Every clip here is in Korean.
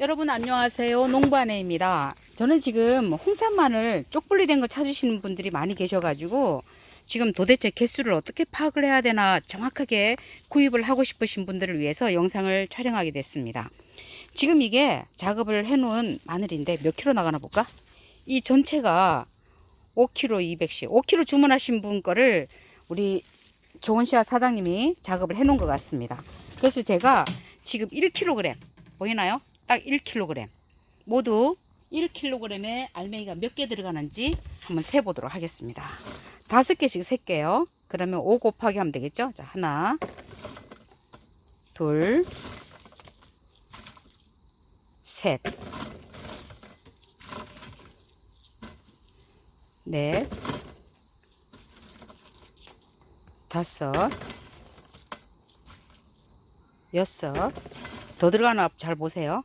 여러분 안녕하세요. 농부아내입니다. 저는 지금 홍산마늘 쪽분리 된 거 찾으시는 분들이 많이 계셔가지고 지금 도대체 개수를 어떻게 파악을 해야 되나 정확하게 구입을 하고 싶으신 분들을 위해서 영상을 촬영하게 됐습니다. 지금 이게 작업을 해놓은 마늘인데 몇 킬로 나가나 볼까? 이 전체가 5kg 200씩 5kg 주문하신 분 거를 우리 조은씨와 사장님이 작업을 해놓은 것 같습니다. 그래서 제가 지금 1kg 보이나요? 딱 1kg 모두 1kg에 알맹이가 몇 개 들어가는지 한번 세보도록 하겠습니다. 다섯 개씩 셀게요. 그러면 5 곱하기 하면 되겠죠? 자, 하나, 둘, 셋, 넷, 다섯, 여섯, 더 들어가나 잘 보세요.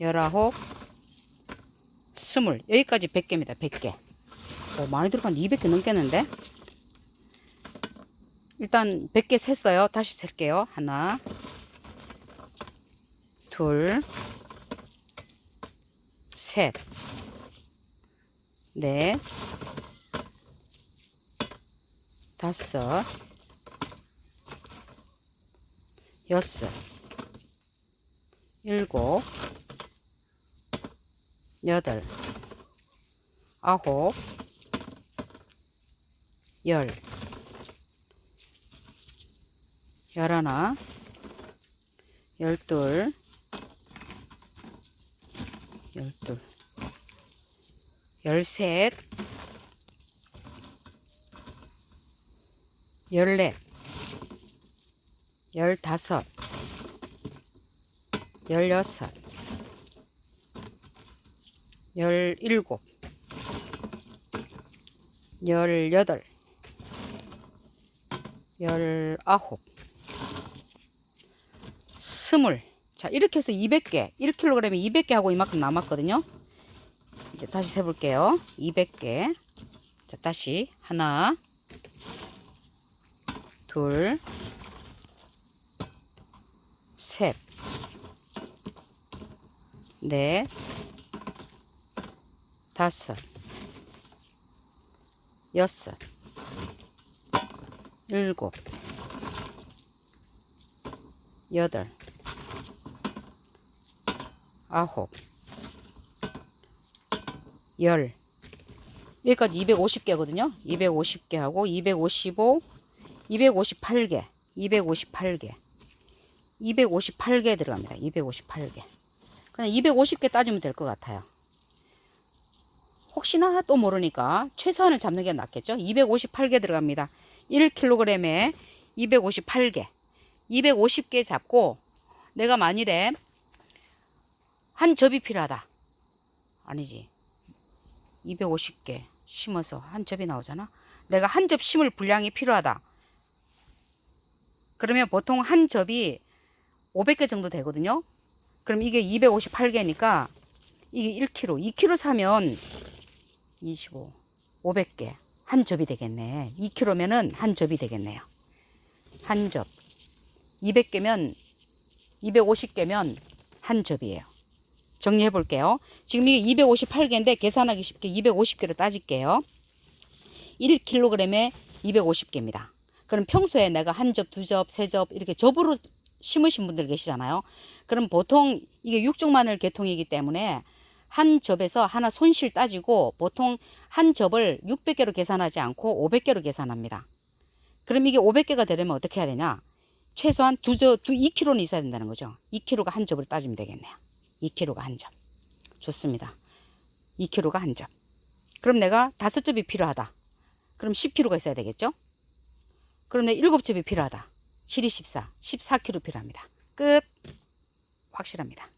열아홉, 스물. 여기까지 100개입니다. 100개. 오, 많이 들어갔는데 200개 넘겠는데? 일단 100개 셌어요. 다시 셀게요. 하나, 둘, 셋, 넷, 다섯, 여섯, 일곱, 여덟, 아홉, 열, 열하나, 열둘, 열둘, 열셋, 열넷, 열다섯, 열여섯, 열일곱, 열여덟, 열아홉, 스물. 자, 이렇게 해서 200개, 1kg에 200개 하고 이만큼 남았거든요. 이제 다시 세볼게요. 200개. 자, 다시 하나, 둘, 셋, 넷, 다섯, 여섯, 일곱, 여덟, 아홉, 열. 여기까지 250개거든요. 250개 하고 255, 258개, 258개, 258개 들어갑니다. 258개. 그냥 250개 따지면 될 것 같아요. 혹시나 또 모르니까 최소한을 잡는 게 낫겠죠. 258개 들어갑니다. 1kg에 258개. 250개 잡고 내가 만일에 한 접이 필요하다. 아니지. 250개 심어서 한 접이 나오잖아. 내가 한 접 심을 분량이 필요하다. 그러면 보통 한 접이 500개 정도 되거든요. 그럼 이게 258개니까 이게 1kg, 2kg 사면 25, 500개 한 접이 되겠네. 2kg면은 한 접이 되겠네요. 한 접. 200개면 250개면 한 접이에요. 정리해 볼게요. 지금 이게 258개인데 계산하기 쉽게 250개로 따질게요. 1kg에 250개입니다. 그럼 평소에 내가 한 접, 두 접, 세 접 이렇게 접으로 심으신 분들 계시잖아요. 그럼 보통 이게 육종 마늘 계통이기 때문에 한 접에서 하나 손실 따지고 보통 한 접을 600개로 계산하지 않고 500개로 계산합니다. 그럼 이게 500개가 되려면 어떻게 해야 되냐? 최소한 두 접, 두 2kg는 있어야 된다는 거죠. 2kg가 한 접을 따지면 되겠네요. 2kg가 한 접. 좋습니다. 2kg가 한 접. 그럼 내가 다섯 접이 필요하다. 그럼 10kg가 있어야 되겠죠? 그럼 내 일곱 접이 필요하다. 7이 14, 14kg 필요합니다. 끝. 확실합니다.